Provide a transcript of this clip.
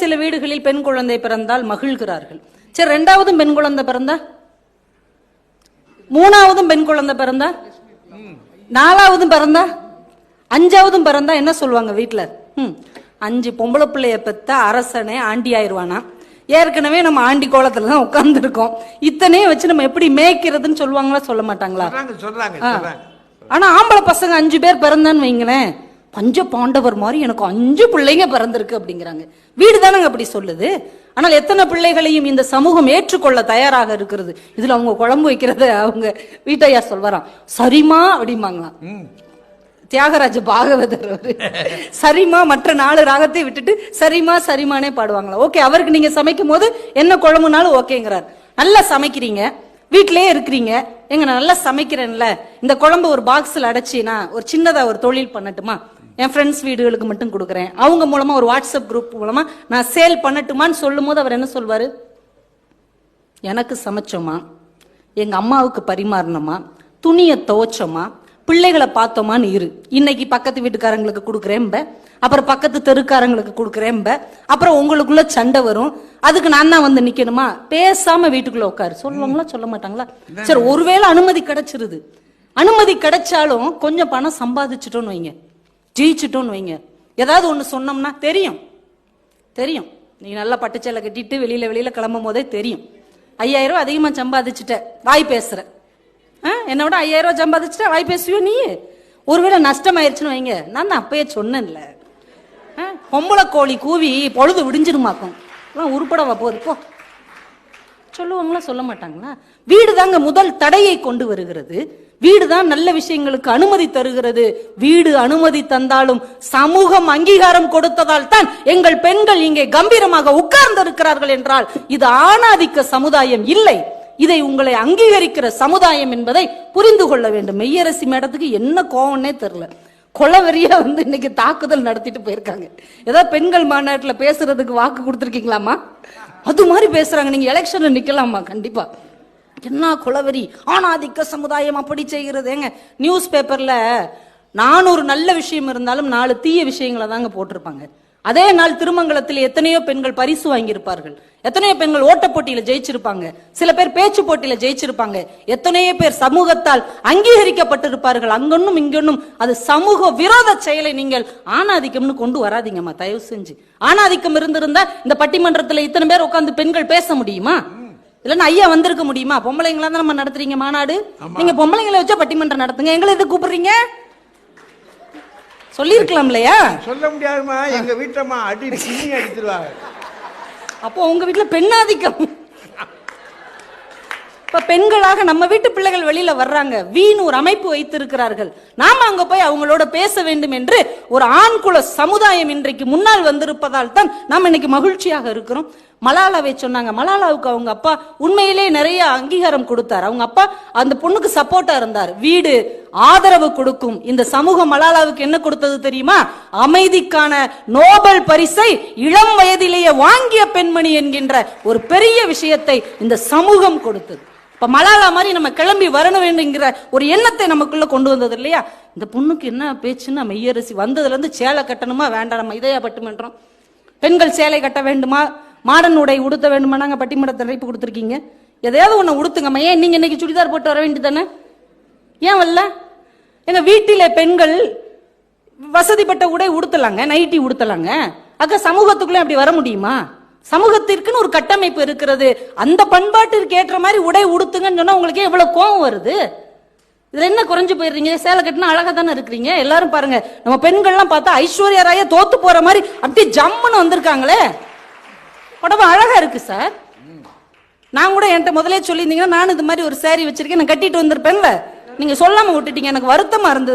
சில வீடுகளில் பெண் குழந்தை பிறந்தால் மகிழ்கிறார்கள். சரி ரெண்டாவதும் பெண் குழந்தை பிறந்தா? மூணாவதும் பெண் குழந்தை பிறந்தா? நாலாவதும் பிறந்தா? அஞ்சாவதும் பிறந்தா? என்ன சொல்லுவாங்க வீட்டுல ம். அஞ்சு பொம்பளை பிள்ளைய பெத்த அரசனே ஆண்டி ஆயிருவானா? ஏற்கனவே நம்ம ஆண்டி கோலத்துல தான் உட்கார்ந்து இருக்கோம் இத்தனையும் வச்சு நம்ம எப்படி மேய்க்கிறதுன்னு சொல்லுவாங்களா சொல்ல மாட்டாங்களா. சொல்றாங்க. ஆனா ஆம்பளை பசங்க அஞ்சு பேர் பிறந்தான்னு வைங்களேன். பஞ்ச பாண்டவர் மாதிரி எனக்கு அஞ்சு பிள்ளைங்க பிறந்திருக்கு அப்படிங்கிறாங்க. வீடு தானங்க அப்படி சொல்லுது. ஆனால் எத்தனை பிள்ளைகளையும் இந்த சமூகம் ஏற்றுக்கொள்ள தயாராக இருக்கிறது? இதுல அவங்க குழம்பு வைக்கிறத அவங்க வீட்டையா சொல்வாராம். சரிமா அப்படிம்பாங்களாம். தியாகராஜ பாகவதர் அவரு. சரிமா மற்ற நாலு ராகத்தை விட்டுட்டு சரிமா சரிமானே பாடுவாங்களா? ஓகே அவருக்கு நீங்க சமைக்கும் போது என்ன குழம்புனாலும் ஓகேங்கிறார். நல்லா சமைக்கிறீங்க. வீட்டிலேயே இருக்கிறீங்க. எங்க நான் நல்லா சமைக்கிறேன்ல. இந்த குழம்பு ஒரு பாக்ஸ்ல அடைச்சினா ஒரு சின்னதா ஒரு தொழில் பண்ணட்டுமா? என் ஃப்ரெண்ட்ஸ் வீடுகளுக்கு மட்டும் கொடுக்குறேன். அவங்க மூலமா ஒரு வாட்ஸ்அப் குரூப் மூலமா நான் சேல் பண்ணட்டுமான்னு சொல்லும் போது அவர் என்ன சொல்வாரு? எனக்கு சமைச்சோமா? எங்க அம்மாவுக்கு பரிமாறினோமா? துணியை துவைச்சோமா? பிள்ளைகளை பார்த்தோமான்னு இரு. இன்னைக்கு பக்கத்து வீட்டுக்காரங்களுக்கு கொடுக்குறேன்ப அப்புறம் பக்கத்து தெருக்காரங்களுக்கு கொடுக்குறேன்ப அப்புறம் உங்களுக்குள்ள சண்டை வரும். அதுக்கு நான் தான் வந்து நிக்கணுமா? பேசாம வீட்டுக்குள்ள உட்காரு. சொல்லுவாங்களா? சொல்ல மாட்டாங்களா? சரி ஒருவேளை அனுமதி கிடைச்சிருது. அனுமதி கிடைச்சாலும் கொஞ்சம் பணம் சம்பாதிச்சிட்டோன்னு வைங்க. ஜெயிச்சிட்டோன்னு வைங்க. ஏதாவது ஒன்று சொன்னோம்னா தெரியும். தெரியும். நீ நல்லா பட்டுச்சேலை கட்டிட்டு வெளியில் வெளியில் கிளம்பும் போதே தெரியும். ஐயாயிரம் ரூபா அதிகமாக சம்பாதிச்சுட்ட. வாய் பேசுகிற ஆ, என்னை விட ஐயாயிரம் ரூபா சம்பாதிச்சுட்ட வாய் பேசுவியோ நீ ஒருவேளை நஷ்டம் ஆயிடுச்சுன்னு வைங்க. நான் தான் அப்பயே சொன்னேன்ல. ஆ, பொம்பளை கோழி கூவி பொழுது விடிஞ்சிருமாக்கும். உருப்படவா போதுப்போ போ. சொல்லுவாங்களா? சொல்ல மாட்டாங்களா? வீடு தாங்க முதல் தடையை கொண்டு வருகிறது. வீடு தான் நல்ல விஷயங்களுக்கு அனுமதி தருகிறது. வீடு அனுமதி தந்தாலும் சமூகம் அங்கீகாரம் கொடுத்ததால் தான் எங்கள் பெண்கள் இங்கே கம்பீரமாக உட்கார்ந்து இருக்கிறார்கள் என்றால் இது ஆணாதிக்க சமுதாயம் இல்லை. இதை உங்களை அங்கீகரிக்கிற சமுதாயம் என்பதை புரிந்து கொள்ள வேண்டும். மெய்யரசி மேடத்துக்கு என்ன கோவம்னே தெரியல. கொலவெறியா வந்து இன்னைக்கு தாக்குதல் நடத்திட்டு போயிருக்காங்க. ஏதாவது பெண்கள் மாநாட்டில் பேசுறதுக்கு வாக்கு கொடுத்துருக்கீங்களாமா அது மாதிரி பேசுறாங்க. நீங்க எலெக்ஷன்ல நிக்கலாமா? கண்டிப்பா. என்ன குளவரி ஆணாதிக்க சமுதாயம் அப்படி செய்கிறதுங்க நியூஸ் பேப்பர்ல நானூறு நல்ல விஷயம் இருந்தாலும் நாலு தீய விஷயங்களை தாங்க போட்டிருப்பாங்க. அதே நாள் திருமங்கலத்தில் எத்தனையோ பெண்கள் பரிசு வாங்கியிருப்பார்கள். எத்தனையோ பெண்கள் ஓட்டப் போட்டியில ஜெயிச்சிருப்பாங்க. சில பேர் பேச்சு போட்டியில ஜெயிச்சிருப்பாங்க. எத்தனையோ பேர் சமூகத்தால் அங்கீகரிக்கப்பட்டிருப்பார்கள். அங்கொன்னும் இங்கொன்னும் அது சமூக விரோத செயலை நீங்கள் ஆணாதிக்கம்னு கொண்டு வராதீங்கம்மா தயவு செஞ்சு. ஆணாதிக்கம் இருந்திருந்தா இந்த பட்டிமன்றத்துல இத்தனை பேர் உட்கார்ந்து பெண்கள் பேச முடியுமா? இல்லன்னா ஐயா வந்திருக்க முடியுமா? பொம்பளைங்களா தான் நம்ம நடத்துறீங்க மாநாடு? நீங்க பொம்பளைங்களை வச்சா பட்டிமன்றம் நடத்துங்க. எங்களை எது கூப்பிடுறீங்க? சொல்லியிருக்கலாம் இல்லையா சொல்ல முடியாதுமா எங்க வீட்டம்மா அடி பின்னி அடிச்சிருவாங்க. அப்போ உங்க வீட்டுல பெண்ணாதிக்கம். இப்ப பெண்களாக நம்ம வீட்டு பிள்ளைகள் வெளியில வர்றாங்க. வீண் ஒரு அமைப்பு வைத்திருக்கிறார்கள். நாம அங்க போய் அவங்களோட பேச வேண்டும் என்று ஒரு ஆண் குல சமுதாயம் இன்றைக்கு முன்னால் வந்திருப்பதால் தான் நாம் இன்னைக்கு மகிழ்ச்சியாக இருக்கிறோம். மலாலாவை சொன்னாங்க. மலாலாவுக்கு அவங்க அப்பா உண்மையிலே நிறைய அங்கீகாரம் கொடுத்தார். அவங்க அப்பா அந்த பொண்ணுக்கு சப்போர்ட்டா இருந்தார். வீடு ஆதரவு கொடுக்கும். இந்த சமூகம் மலாலாவுக்கு என்ன கொடுத்தது தெரியுமா? அமைதிக்கான நோபல் பரிசை இளம் வயதிலேயே வாங்கிய பெண்மணி என்கின்ற ஒரு பெரிய விஷயத்தை இந்த சமூகம் கொடுத்தது. இப்ப மலாலா மாதிரி நம்ம கிளம்பி வரணும் வேண்டுங்கிற ஒரு எண்ணத்தை நமக்குள்ள கொண்டு வந்தது இல்லையா? இந்த பொண்ணுக்கு என்ன பேச்சுன்னா மெய்யரசி. வந்ததுல இருந்து சேலை கட்டணுமா? வேண்டாம்? நம்ம இதயா பட்டுமன்றம். பெண்கள் சேலை கட்ட வேண்டுமா? மாடன் உடை உடுத்த வேண்டுமானாங்க நாங்க பட்டிமன்றத்தை தலைப்பு கொடுத்துருக்கீங்க. எதையாவது ஒன்று உடுத்துங்கம்மா. ஏன் நீங்கள் இன்னைக்கு சுடிதார் போட்டு வர வேண்டியதானே ஏன் வரல? எங்கள் வீட்டில் பெண்கள் வசதிப்பட்ட உடை உடுத்தலாங்க நைட்டி உடுத்தலாங்க. அக்க சமூகத்துக்குள்ளே அப்படி வர முடியுமா? சமூகத்திற்குன்னு ஒரு கட்டமைப்பு இருக்கிறது. அந்த பண்பாட்டிற்கு ஏற்ற மாதிரி உடை உடுத்துங்கன்னு சொன்னால் உங்களுக்கு எவ்வளோ கோவம் வருது. இதில் என்ன குறைஞ்சு போயிடுறீங்க? சேலை கட்டினா அழகாக தானே இருக்கிறீங்க? எல்லாரும் பாருங்க. நம்ம பெண்கள்லாம் பார்த்தா ஐஸ்வர்யா ராய தோத்து போற மாதிரி அப்படியே ஜம்முன்னு வந்திருக்காங்களே. உடம்பு அழகா இருக்கு சார். நான் கூட என்கிட்ட முதலே சொல்லியிருந்தீங்கன்னா நான் இது மாதிரி ஒரு சேரீ வச்சிருக்கேன். நான் கட்டிட்டு வந்திருப்பேன்ல. நீங்க சொல்லாம விட்டுட்டீங்க. எனக்கு வருத்தமா இருந்தது.